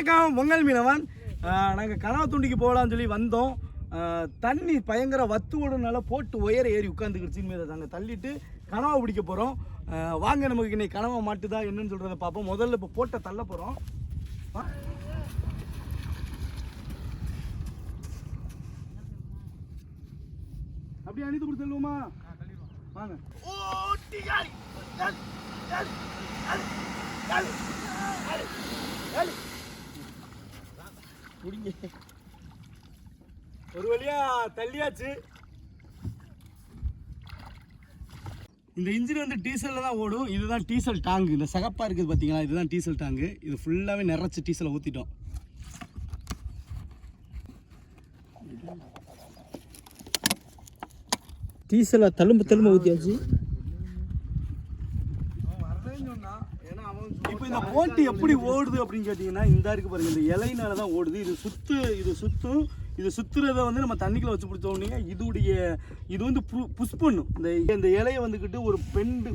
வணக்கம் பொங்கல் மீனவன். நாங்கள் கனவ துண்டிக்கு போகலான்னு சொல்லி வந்தோம். தண்ணி பயங்கர வத்து ஓடுனால போட்டு உயர ஏறி உட்காந்துக்கிடுச்சு மீதை நாங்கள் தள்ளிட்டு கனவை பிடிக்க போகிறோம் வாங்க நமக்கு இன்னைக்கு கனவை மாட்டுதா என்னன்னு சொல்கிறத பார்ப்போம். முதல்ல இப்போ போட்டை தள்ள போகிறோம் அப்படியே அணிந்து கொடுத்து தள்ளுவோமா? வாங்க. முடிங்க ஒரு வழியா தள்ளியாச்சு. இந்த இன்ஜின் வந்து டீசலில் தான் ஓடும். இதுதான் டீசல் டாங்கு இந்த சகப்பாக இருக்குது பார்த்தீங்களா இதுதான் டீசல் டாங்கு இது ஃபுல்லாகவே நிறைச்சி டீசலை ஊற்றிட்டோம் டீசலை தழும்பு தழும்பு ஊற்றியாச்சு இப்போ இந்த போட்டி எப்படி ஓடுது அப்படின்னு கேட்டிங்கன்னா இந்த இருக்கு பாருங்க இந்த இலையினால தான் ஓடுது. இது சுத்து இது சுத்தும் இது சுத்துறத வந்து நம்ம தண்ணிக்குள்ள வச்சு பிடிச்சோம்னீங்க இதுடைய இது வந்து புஷ் பண்ணும். இந்த இந்த இலையை வந்துக்கிட்டு ஒரு பெண்டு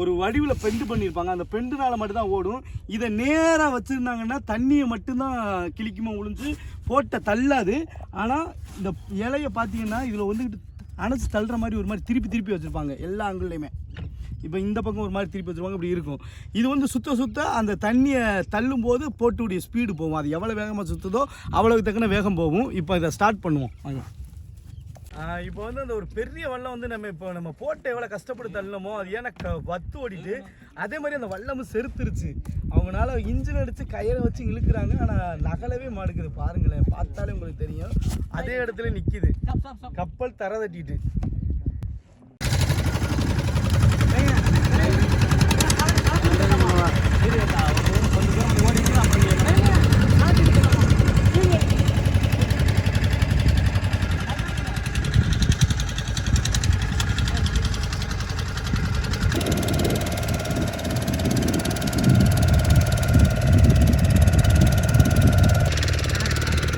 ஒரு வடிவில் பெண்டு பண்ணியிருப்பாங்க. அந்த பெண்டுனால மட்டும்தான் ஓடும். இதை நேராக வச்சுருந்தாங்கன்னா தண்ணியை மட்டும்தான் கிளிக்குமா ஒளிஞ்சு போட்ட தள்ளாது. ஆனால் இந்த இலையை பார்த்தீங்கன்னா இதில் வந்துக்கிட்டு அணைச்சி தள்ளுற மாதிரி ஒரு மாதிரி திருப்பி திருப்பி வச்சுருப்பாங்க எல்லா ஆங்கிள்லையுமே இப்போ இந்த பக்கம் ஒரு மாதிரி திருப்பி வச்சுருவாங்க இப்படி இருக்கும். இது வந்து சுத்த சுத்த அந்த தண்ணியை தள்ளும் போது போட்டுடைய ஸ்பீடு போகும். அது எவ்வளோ வேகமாக சுற்றுதோ அவ்வளோக்கு தக்கன வேகம் போகும். இப்போ இதை ஸ்டார்ட் பண்ணுவோம். வாங்க. இப்போ வந்து அந்த ஒரு பெரிய வல்லம் வந்து நம்ம இப்போ நம்ம போட்டு எவ்வளோ கஷ்டப்பட்டு தள்ளணுமோ அது ஏன்னா க வத்து ஓடிட்டு அதே மாதிரி அந்த வல்லமும் செருத்துருச்சு. அவங்களால இன்ஜின் அடித்து கயிறை வச்சு இழுக்கிறாங்க ஆனால் நகலவே மாடுக்குது பாருங்களேன் பார்த்தாலே உங்களுக்கு தெரியும். அதே இடத்துல நிற்கிது கப்பல் தர தட்டிட்டு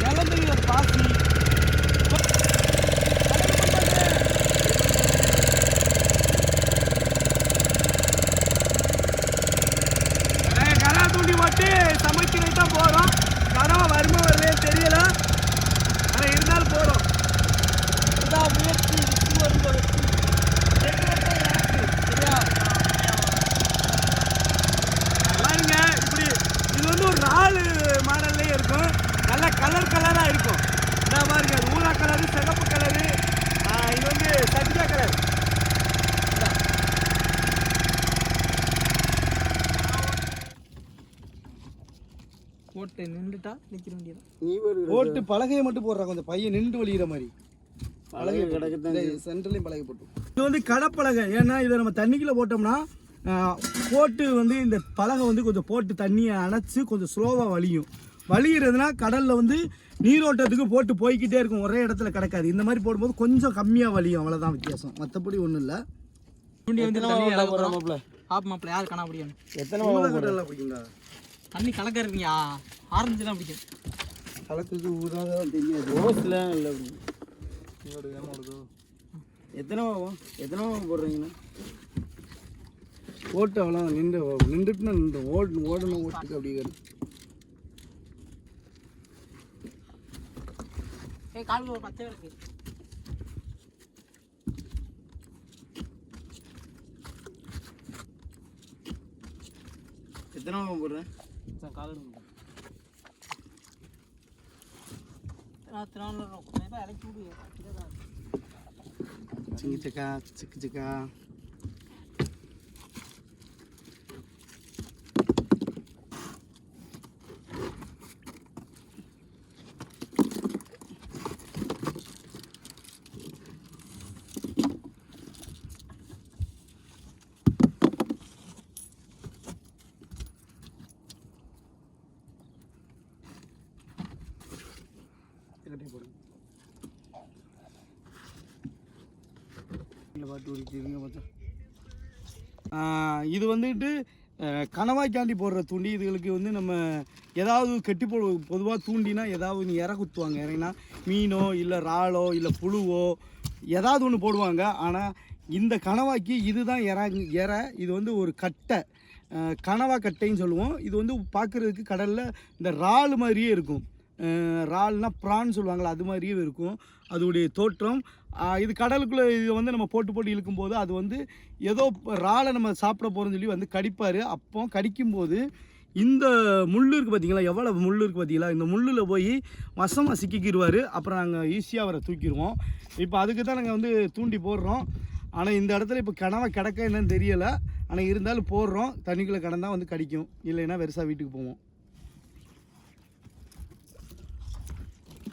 இழந்துருக்கிற பாசி கரா தூண்டி போட்டு சமைக்கிறது தான் போகிறோம் கனவா வருமா வரலையே தெரியல ஆனால் இருந்தாலும் போகிறோம் இதான் முயற்சி வெற்றி வருங்க வெற்றி பாருங்க இப்படி இது வந்து ஒரு நாலு மாடல்லையே இருக்கும் நல்ல கலர் கலராக இருக்கும் இதான் பாருங்க அது ஊதா கலரு சிகப்பு கலரு இது வந்து சத்யா கலர் போட்டு நின்றுட்டா நிற்க வேண்டியது போட்டு பலகையை மட்டும் போடுறாங்க கொஞ்சம் பையன் நின்று வலிகிற மாதிரி. பழகை கிடக்குதான் சென்ட்ரலையும் பழகை போட்டு. இது வந்து கடப்பலகை. ஏன்னா இதை நம்ம தண்ணிக்குள்ளே போட்டோம்னா போட்டு வந்து இந்த பலகை வந்து கொஞ்சம் போட்டு தண்ணியை அணைச்சி கொஞ்சம் ஸ்லோவாக வலியும் வலிகிறதுனா கடலில் வந்து நீரோட்டத்துக்கு போட்டு போய்க்கிட்டே இருக்கும். ஒரே இடத்துல கிடக்காது. இந்த மாதிரி போடும்போது கொஞ்சம் கம்மியாக வலியும் அவ்வளோதான் வித்தியாசம். மற்றபடி ஒன்றும் இல்லை. தூண்டி வந்து ஆப் மாப்பிள்ள யார்? காணா முடியும் எத்தனை கடலில் பிடிக்குங்களா தண்ணி கலக்க இருக்கீங்க ஆரஞ்சு தான் பிடிக்கும். கலக்குக்கு ஊதாதான் தெரியாது. ரோஸ்லாம் இல்லை எத்தனை ஆகும் எத்தனை போடுறீங்கண்ணா போட்டு அவ்வளோ நின்று நின்றுட்டுனா நின்று. ஓடு ஓடணும் ஓட்டுக்கு அப்படிங்கிறது ஏய் கால் ஒரு பச்சை இருக்கு. எத்தனை போடுறேன் கால் இறக்கி விடு சிங்கி சக்கா போடுங்க பாட்டு ஓடிக்கிதுங்க பார்த்தா இது வந்துட்டு கணவாய்க்காண்டி போடுற தூண்டி இதுகளுக்கு வந்து நம்ம ஏதாவது கெட்டி போ பொதுவாக தூண்டினா ஏதாவது இற குத்துவாங்க. இறங்கினா மீனோ இல்லை இறாலோ இல்லை புழுவோ ஏதாவது ஒன்று போடுவாங்க. ஆனால் இந்த கணவாய்க்கு இதுதான் இற இற. இது வந்து ஒரு கட்டை. கணவா கட்டைன்னு சொல்லுவோம். இது வந்து பார்க்குறதுக்கு கடலில் இந்த இறால் மாதிரியே இருக்கும். அஹ், இறால்னா ப்ரான் சொல்லுவாங்கள்ல அது மாதிரியே இருக்கும். அதோடைய தோற்றம் இது கடலுக்குள்ளே இது வந்து நம்ம போட்டு போட்டு இழுக்கும்போது அது வந்து ஏதோ இறாலை நம்ம சாப்பிட போகிறோம்னு சொல்லி வந்து கடிப்பார். அப்போ கடிக்கும்போது இந்த முள் இருக்குது பார்த்தீங்களா எவ்வளோ முள் இருக்குது பார்த்தீங்களா இந்த முள்ளில் போய் வசமாக சிக்கிக்கிடுவார் அப்புறம் நாங்கள் ஈஸியாக அவரை தூக்கிடுவோம் இப்போ அதுக்கு தான் நாங்கள் வந்து தூண்டி போடுறோம். ஆனால் இந்த இடத்துல இப்போ கனவை கிடக்க என்னன்னு தெரியலை. ஆனால் இருந்தாலும் போடுறோம். தண்ணிக்குள்ளே கடந்தால் வந்து கடிக்கும். இல்லைன்னா வெறுசாக வீட்டுக்கு போவோம்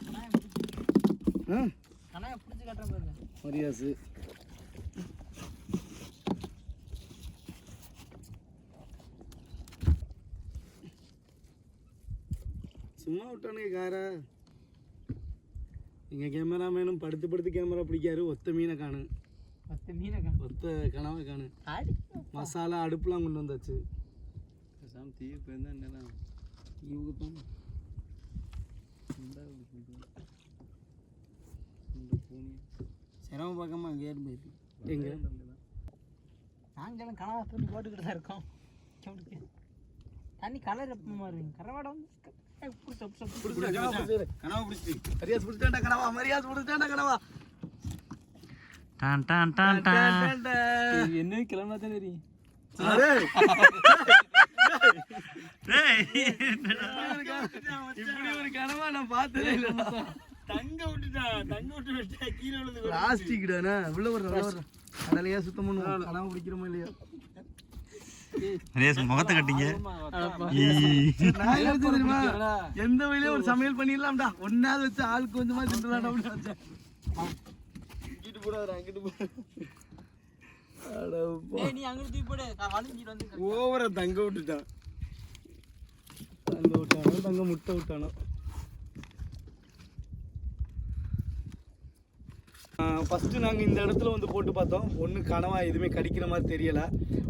ஆ கனவை பிடிச்சி கட்டுறேன் பாருங்க மரியாசு சும்மா விட்டானுங்க காரை. எங்கள் கேமராமேனும் படுத்து படுத்து கேமரா பிடிக்காரு ஒத்த மீனை காணு. பத்து மீனை காணும் ஒத்த கனவை காணு. மசாலா அடுப்புலாம் கொண்டு வந்தாச்சு. பேசாம தீ போயிருந்தா என்னடா? இவங்க தான் சிரமம் பார்க்காம அங்கேயே போயிருக்கு. எங்க? நாங்களும் கனவா தூண்டி போட்டுக்கிட்டு தான் இருக்கோம். தண்ணி கலர் மாறுங்க கரவாடை வந்து. கனவு பிடிச்சி மரியாதை பிடிச்சாண்டா கனவா மரியாதை பிடிச்சாண்டா கனவா. Don don don don. என்ன கிளம்பா தான் தெரியும். இப்படி ஒரு கனவா நான் பார்த்ததே இல்லை தங்க விட்டுட்டான் தங்க விட்டு விட்டா கீழே விழுந்து பிளாஸ்டிக் தானே உள்ள வர்ற கடலையா சுத்தம் பண்ணுவோம்? கனவு பிடிக்கிறோமா இல்லையா? முகத்தை கட்டிங்க. நான் என்ன தெரியுமா? எந்த வழியில ஒரு சமையல் பண்ணிடலாம்டா. ஒன்னாவது வச்சு ஆள் கொஞ்சமா தின்றலாம்டா அப்படின்னு இங்கிட்டு போடாத அங்கிட்டு போடு. ஓவரா தங்க விட்டுட்டான் தங்க விட்டானோ தங்க முட்டை விட்டானோ ஃபஸ்ட்டு நாங்கள் இந்த இடத்துல வந்து போட்டு பார்த்தோம். ஒன்று கனவா எதுவுமே கடிக்கிற மாதிரி தெரியலை.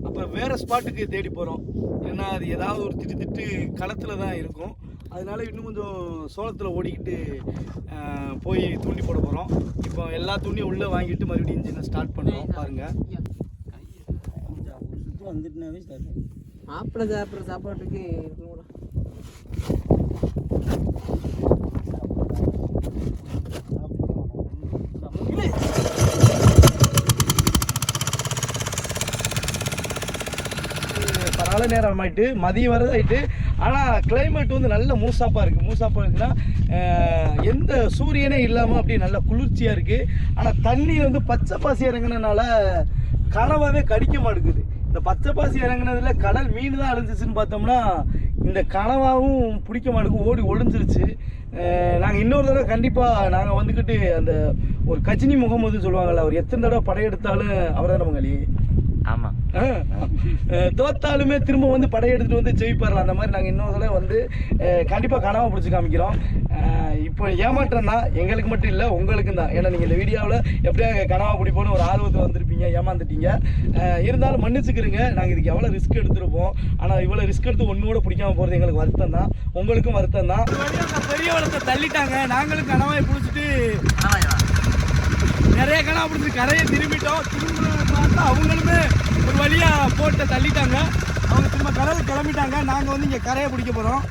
அப்புறம் வேறு ஸ்பாட்டுக்கு தேடி போகிறோம் ஏன்னா அது ஏதாவது ஒரு திட்டு திட்டு களத்தில் தான் இருக்கும். அதனால இன்னும் கொஞ்சம் சோளத்தில் ஓடிக்கிட்டு போய் தூண்டி போட போகிறோம் இப்போ எல்லா துணியும் உள்ளே வாங்கிட்டு மறுபடியும் இன்ஜினை ஸ்டார்ட் பண்ணுறோம். பாருங்கள் வந்துட்டுனாவே சரி சாப்பிட்ற சாப்பாட்டுக்கு இருக்கணும் பரவாயில்ல நேரம் ஆகிட்டு மதியம் வரது ஆயிட்டு. ஆனால் கிளைமேட் வந்து நல்ல மூசாப்பாக இருக்குது மூசாப்பாக இருக்குன்னா எந்த சூரியனே இல்லாமல் அப்படியே நல்ல குளிர்ச்சியாக இருக்குது ஆனால் தண்ணி வந்து பச்சை பாசி இறங்கினால கனவாவே கடிக்க மாட்டேங்குது. இந்த பச்சை பாசி இறங்குனதுல கடல் மீன் தான் அழிஞ்சிச்சுன்னு பார்த்தோம்னா இந்த கனவாவும் பிடிக்க மாட்டேங்குது ஓடி ஒளிஞ்சிருச்சு. நாங்கள் இன்னொரு தடவை கண்டிப்பாக நாங்கள் வந்துக்கிட்டு அந்த ஒரு கஜினி முகமதுன்னு சொல்லுவாங்கல்ல அவர் எத்தனை தடவை படையெடுத்தாலும் அவர் தான் நம்ம தோத்தாலுமே திரும்ப வந்து படையெடுத்துட்டு வந்து ஜெயிப்பார்ல அந்த மாதிரி நாங்கள் இன்னொரு தடவை வந்து கண்டிப்பாக கனவா பிடிச்சி காமிக்கிறோம். இப்போ ஏமாற்றம் தான் எங்களுக்கு மட்டும் இல்லை உங்களுக்கும் தான். ஏன்னா நீங்கள் இந்த வீடியோவில் எப்படியா கனவா பிடிப்போன்னு ஒரு ஆர்வத்தை வந்திருப்பீங்க ஏமாந்துட்டீங்க. இருந்தாலும் மன்னிச்சுக்கிறீங்க நாங்கள் இதுக்கு எவ்வளோ ரிஸ்க் எடுத்திருப்போம். ஆனால் இவ்வளோ ரிஸ்க் எடுத்து ஒன்று கூட பிடிக்காம போகிறது எங்களுக்கு வருத்தம் தான். உங்களுக்கும் வருத்தம் தான். பெரிய வளத்தை தள்ளிட்டாங்க. நாங்களும் கனவாயை பிடிச்சிட்டு நிறைய கணா பிடிச்சி கரையை திரும்பிட்டோம். திரும்ப பார்த்தா அவங்களுமே ஒரு வழியாக போட்டை தள்ளிட்டாங்க. அவங்க திரும்ப கடலுக்கு கிளம்பிட்டாங்க. நாங்கள் வந்து இங்கே கரையை பிடிக்க போகிறோம்